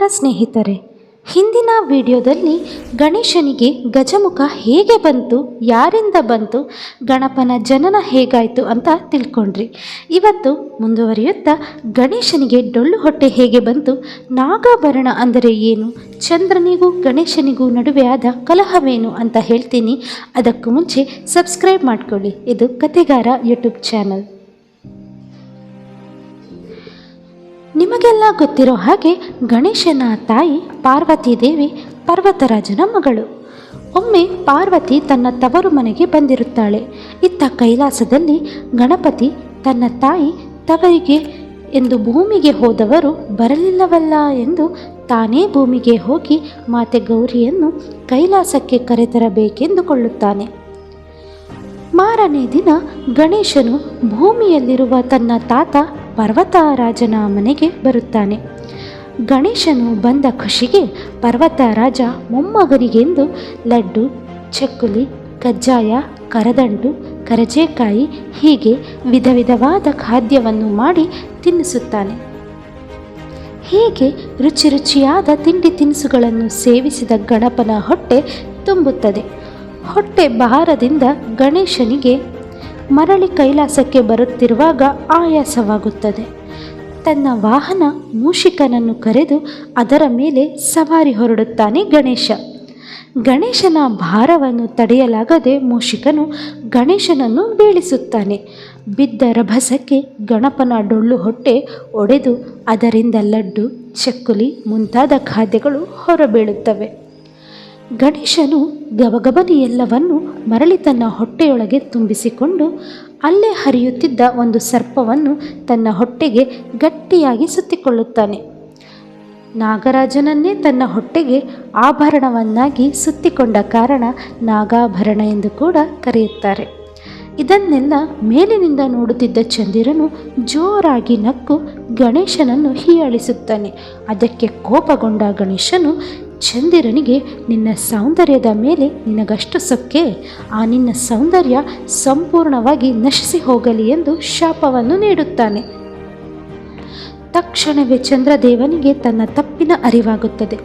ನಮಸ್ಕಾರ ಸ್ನೇಹಿತರೆ. ಹಿಂದಿನ ವಿಡಿಯೋದಲ್ಲಿ ಗಣೇಶನಿಗೆ ಗಜಮುಖ ಹೇಗೆ ಬಂತು, ಯಾರಿಂದ ಬಂತು, ಗಣಪನ ಜನನ ಹೇಗಾಯಿತು ಅಂತ ತಿಳ್ಕೊಂಡ್ರಿ. ಇವತ್ತು ಮುಂದುವರಿಯುತ್ತಾ ಗಣೇಶನಿಗೆ ಡೊಳ್ಳು ಹೊಟ್ಟೆ ಹೇಗೆ ಬಂತು, ನಾಗಾಭರಣ ಅಂದರೆ ಏನು, ಚಂದ್ರನಿಗೂ ಗಣೇಶನಿಗೂ ನಡುವೆ ಆದ ಕಲಹವೇನು ಅಂತ ಹೇಳ್ತೀನಿ. ಅದಕ್ಕೂ ಮುಂಚೆ ಸಬ್ಸ್ಕ್ರೈಬ್ ಮಾಡಿಕೊಳ್ಳಿ. ಇದು ಕತೆಗಾರ ಯೂಟ್ಯೂಬ್ ಚಾನಲ್ ನಿಮಗೆಲ್ಲ ಗೊತ್ತಿರೋ ಹಾಗೆ ಗಣೇಶನ ತಾಯಿ ಪಾರ್ವತಿ ದೇವಿ ಪರ್ವತರಾಜನ ಮಗಳು. ಒಮ್ಮೆ ಪಾರ್ವತಿ ತನ್ನ ತವರು ಮನೆಗೆ ಬಂದಿರುತ್ತಾಳೆ. ಇತ್ತ ಕೈಲಾಸದಲ್ಲಿ ಗಣಪತಿ ತನ್ನ ತಾಯಿ ತವರಿಗೆ ಎಂದು ಭೂಮಿಗೆ ಹೋದವರು ಬರಲಿಲ್ಲವಲ್ಲ ಎಂದು ತಾನೇ ಭೂಮಿಗೆ ಹೋಗಿ ಮಾತೆ ಗೌರಿಯನ್ನು ಕೈಲಾಸಕ್ಕೆ ಕರೆತರಬೇಕೆಂದುಕೊಳ್ಳುತ್ತಾನೆ. ಮಾರನೇ ದಿನ ಗಣೇಶನು ಭೂಮಿಯಲ್ಲಿರುವ ತನ್ನ ತಾತ ಪರ್ವತರಾಜನ ಮನೆಗೆ ಬರುತ್ತಾನೆ. ಗಣೇಶನು ಬಂದ ಖುಷಿಗೆ ಪರ್ವತರಾಜ ಮೊಮ್ಮಗನಿಗೆಂದು ಲಡ್ಡು, ಚಕ್ಕುಲಿ, ಕಜ್ಜಾಯ, ಕರದಂಟು, ಕರಜೇಕಾಯಿ ಹೀಗೆ ವಿಧ ವಿಧವಾದ ಖಾದ್ಯವನ್ನು ಮಾಡಿ ತಿನ್ನಿಸುತ್ತಾನೆ. ಹೀಗೆ ರುಚಿ ರುಚಿಯಾದ ತಿಂಡಿ ತಿನಿಸುಗಳನ್ನು ಸೇವಿಸಿದ ಗಣಪನ ಹೊಟ್ಟೆ ತುಂಬುತ್ತದೆ. ಹೊಟ್ಟೆ ಭಾರದಿಂದ ಗಣೇಶನಿಗೆ ಮರಳಿ ಕೈಲಾಸಕ್ಕೆ ಬರುತ್ತಿರುವಾಗ ಆಯಾಸವಾಗುತ್ತದೆ. ತನ್ನ ವಾಹನ ಮೂಷಿಕನನ್ನು ಕರೆದು ಅದರ ಮೇಲೆ ಸವಾರಿ ಹೊರಡುತ್ತಾನೆ ಗಣೇಶ. ಗಣೇಶನ ಭಾರವನ್ನು ತಡೆಯಲಾಗದೆ ಮೂಷಿಕನು ಗಣೇಶನನ್ನು ಬೀಳಿಸುತ್ತಾನೆ. ಬಿದ್ದ ರಭಸಕ್ಕೆ ಗಣಪನ ಡೊಳ್ಳು ಹೊಟ್ಟೆ ಒಡೆದು ಅದರಿಂದ ಲಡ್ಡು, ಚಕ್ಕುಲಿ ಮುಂತಾದ ಖಾದ್ಯಗಳು ಹೊರಬೀಳುತ್ತವೆ. ಗಣೇಶನು ಗಬಗಬನಿ ಎಲ್ಲವನ್ನು ಮರಳಿ ತನ್ನ ಹೊಟ್ಟೆಯೊಳಗೆ ತುಂಬಿಸಿಕೊಂಡು ಅಲ್ಲೇ ಹರಿಯುತ್ತಿದ್ದ ಒಂದು ಸರ್ಪವನ್ನು ತನ್ನ ಹೊಟ್ಟೆಗೆ ಗಟ್ಟಿಯಾಗಿ ಸುತ್ತಿಕೊಳ್ಳುತ್ತಾನೆ. ನಾಗರಾಜನನ್ನೇ ತನ್ನ ಹೊಟ್ಟೆಗೆ ಆಭರಣವನ್ನಾಗಿ ಸುತ್ತಿಕೊಂಡ ಕಾರಣ ನಾಗಾಭರಣ ಎಂದು ಕೂಡ ಕರೆಯುತ್ತಾರೆ. ಇದನ್ನೆಲ್ಲ ಮೇಲಿನಿಂದ ನೋಡುತ್ತಿದ್ದ ಚಂದಿರನು ಜೋರಾಗಿ ನಕ್ಕು ಗಣೇಶನನ್ನು ಹೀಯಾಳಿಸುತ್ತಾನೆ. ಅದಕ್ಕೆ ಕೋಪಗೊಂಡ ಗಣೇಶನು ಚಂದಿರನಿಗೆ ನಿನ್ನ ಸೌಂದರ್ಯದ ಮೇಲೆ ನಿನಗಷ್ಟು ಸೊಕ್ಕೆ, ಆ ನಿನ್ನ ಸೌಂದರ್ಯ ಸಂಪೂರ್ಣವಾಗಿ ನಶಿಸಿ ಹೋಗಲಿ ಎಂದು ಶಾಪವನ್ನು ನೀಡುತ್ತಾನೆ. ತಕ್ಷಣವೇ ಚಂದ್ರದೇವನಿಗೆ ತನ್ನ ತಪ್ಪಿನ ಅರಿವಾಗುತ್ತದೆ.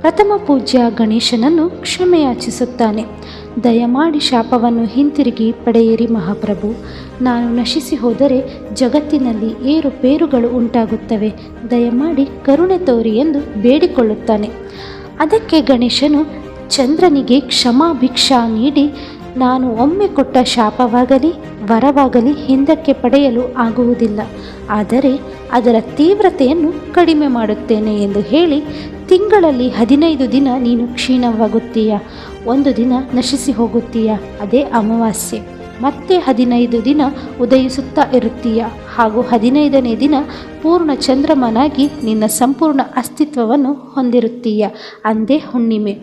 ಪ್ರಥಮ ಪೂಜ್ಯ ಗಣೇಶನನ್ನು ಕ್ಷಮೆಯಾಚಿಸುತ್ತಾನೆ. ದಯಮಾಡಿ ಶಾಪವನ್ನು ಹಿಂತಿರುಗಿ ಪಡೆಯಿರಿ ಮಹಾಪ್ರಭು. ನಾನು ನಶಿಸಿ ಹೋದರೆ ಜಗತ್ತಿನಲ್ಲಿ ಏರುಪೇರುಗಳು ಉಂಟಾಗುತ್ತವೆ. ದಯಮಾಡಿ ಕರುಣೆ ತೋರಿ ಎಂದು ಬೇಡಿಕೊಳ್ಳುತ್ತಾನೆ. ಅದಕ್ಕೆ ಗಣೇಶನು, ಚಂದ್ರನಿಗೆ ಕ್ಷಮಾ ಭಿಕ್ಷಾ ನೀಡಿ, ನಾನು ಒಮ್ಮೆ ಕೊಟ್ಟ ಶಾಪವಾಗಲಿ, ವರವಾಗಲಿ ಹಿಂದಕ್ಕೆ ಪಡೆಯಲು ಆಗುವುದಿಲ್ಲ. ಆದರೆ ಅದರ ತೀವ್ರತೆಯನ್ನು ಕಡಿಮೆ ಮಾಡುತ್ತೇನೆ ಎಂದು ಹೇಳಿ ತಿಂಗಳಲ್ಲಿ ಹದಿನೈದು ದಿನ ನೀನು ಕ್ಷೀಣವಾಗುತ್ತೀಯ. ಒಂದು ದಿನ ನಶಿಸಿ ಹೋಗುತ್ತೀಯ. ಅದೇ ಅಮಾವಾಸ್ಯೆ. ಮತ್ತೆ ಹದಿನೈದು ದಿನ ಉದಯಿಸುತ್ತಾ ಇರುತ್ತೀಯ. ಹಾಗೂ ಹದಿನೈದನೇ ದಿನ ಪೂರ್ಣ ಚಂದ್ರಮನಾಗಿ ನಿನ್ನ ಸಂಪೂರ್ಣ ಅಸ್ತಿತ್ವವನ್ನು ಹೊಂದಿರುತ್ತೀಯ. ಅಂದೇ ಹುಣ್ಣಿಮೆ.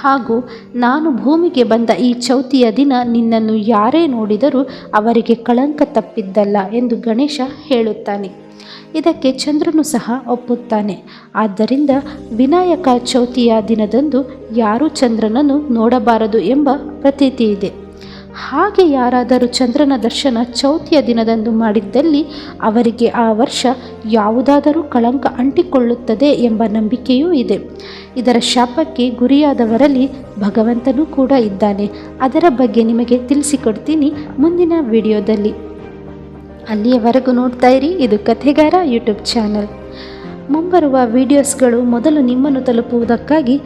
ಹಾಗೂ ನಾನು ಭೂಮಿಗೆ ಬಂದ ಈ ಚೌತಿಯ ದಿನ ನಿನ್ನನ್ನು ಯಾರೇ ನೋಡಿದರೂ ಅವರಿಗೆ ಕಳಂಕ ತಪ್ಪಿದ್ದಲ್ಲ ಎಂದು ಗಣೇಶ ಹೇಳುತ್ತಾನೆ. ಇದಕ್ಕೆ ಚಂದ್ರನು ಸಹ ಒಪ್ಪುತ್ತಾನೆ. ಆದ್ದರಿಂದ ವಿನಾಯಕ ಚೌತಿಯ ದಿನದಂದು ಯಾರೂ ಚಂದ್ರನನ್ನು ನೋಡಬಾರದು ಎಂಬ ಪ್ರತೀತಿ ಇದೆ. ಹಾಗೆ ಯಾರಾದರೂ ಚಂದ್ರನ ದರ್ಶನ ಚೌತಿಯ ದಿನದಂದು ಮಾಡಿದ್ದಲ್ಲಿ ಅವರಿಗೆ ಆ ವರ್ಷ ಯಾವುದಾದರೂ ಕಳಂಕ ಅಂಟಿಕೊಳ್ಳುತ್ತದೆ ಎಂಬ ನಂಬಿಕೆಯೂ ಇದೆ. ಇದರ ಶಾಪಕ್ಕೆ ಗುರಿಯಾದವರಲ್ಲಿ ಭಗವಂತನೂ ಕೂಡ ಇದ್ದಾನೆ. ಅದರ ಬಗ್ಗೆ ನಿಮಗೆ ತಿಳಿಸಿಕೊಡ್ತೀನಿ ಮುಂದಿನ ವಿಡಿಯೋದಲ್ಲಿ. ಅಲ್ಲಿಯವರೆಗೂ ನೋಡ್ತಾ ಇರಿ. ಇದು ಕಥೆಗಾರ ಯೂಟ್ಯೂಬ್ ಚಾನಲ್. ಮುಂಬರುವ ವಿಡಿಯೋಸ್ಗಳು ಮೊದಲು ನಿಮ್ಮನ್ನು ತಲುಪುವುದಕ್ಕಾಗಿ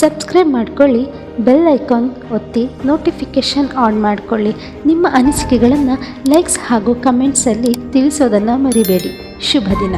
ಸಬ್ಸ್ಕ್ರೈಬ್ ಮಾಡಿಕೊಳ್ಳಿ, ಬೆಲ್ ಐಕಾನ್ ಒತ್ತಿ, ನೋಟಿಫಿಕೇಷನ್ ಆನ್ ಮಾಡಿಕೊಳ್ಳಿ. ನಿಮ್ಮ ಅನಿಸಿಕೆಗಳನ್ನು ಲೈಕ್ಸ್ ಹಾಗೂ ಕಮೆಂಟ್ಸಲ್ಲಿ ತಿಳಿಸೋದನ್ನು ಮರಿಬೇಡಿ. ಶುಭ ದಿನ.